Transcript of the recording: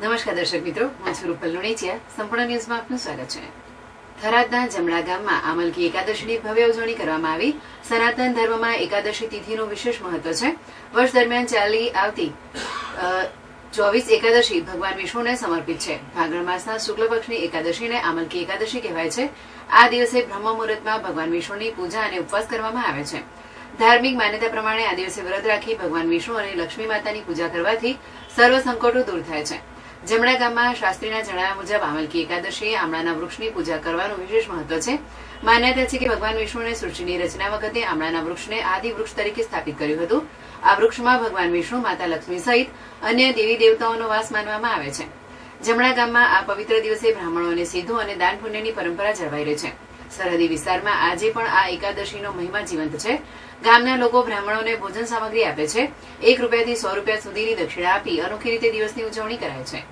નમસ્કાર દર્શક મિત્રો, હું છું રૂપલ લુણીચિયા. સંપૂર્ણ ન્યૂઝમાં આપનું સ્વાગત છે. થરાદના જમણા ગામમાં આમલકી એકાદશીની ભવ્ય ઉજવણી કરવામાં આવી. સનાતન ધર્મમાં એકાદશી તિથિનું વિશેષ મહત્વ છે. વર્ષ દરમિયાન ચાલી આવતી ચોવીસ એકાદશી ભગવાન વિષ્ણુને સમર્પિત છે. ભાગણ માસના શુક્લ પક્ષની એકાદશીને આમલકી એકાદશી કહેવાય છે. આ દિવસે બ્રહ્મ મુહૂર્તમાં ભગવાન વિષ્ણુની પૂજા અને ઉપવાસ કરવામાં આવે છે. ધાર્મિક માન્યતા પ્રમાણે આ દિવસે વ્રત રાખી ભગવાન વિષ્ણુ અને લક્ષ્મી માતાની પૂજા કરવાથી સર્વ સંકટો દૂર થાય છે. જમણા ગામમાં શાસ્ત્રીના જણાવ્યા મુજબ આમલકી એકાદશીએ આમળાના વૃક્ષની પૂજા કરવાનું વિશેષ મહત્વ છે. માન્યતા છે કે ભગવાન વિષ્ણુને સૃષ્ટિની રચના વખતે આમળાના વૃક્ષને આદિ વૃક્ષ તરીકે સ્થાપિત કર્યું હતું. આ વૃક્ષમાં ભગવાન વિષ્ણુ, માતા લક્ષ્મી સહિત અન્ય દેવી દેવતાઓનો વાસ માનવામાં આવે છે. જમણા ગામમાં આ પવિત્ર દિવસે બ્રાહ્મણોને સીધું અને દાન પુણ્યની પરંપરા જળવાઈ રહી છે. સરહદી વિસ્તારમાં આજે પણ આ એકાદશીનો મહિમા જીવંત છે. ગામના લોકો બ્રાહ્મણોને ભોજન સામગ્રી આપે છે. એક રૂપિયાથી સો રૂપિયા સુધીની દક્ષિણા આપી અનોખી રીતે દિવસની ઉજવણી કરાય છે.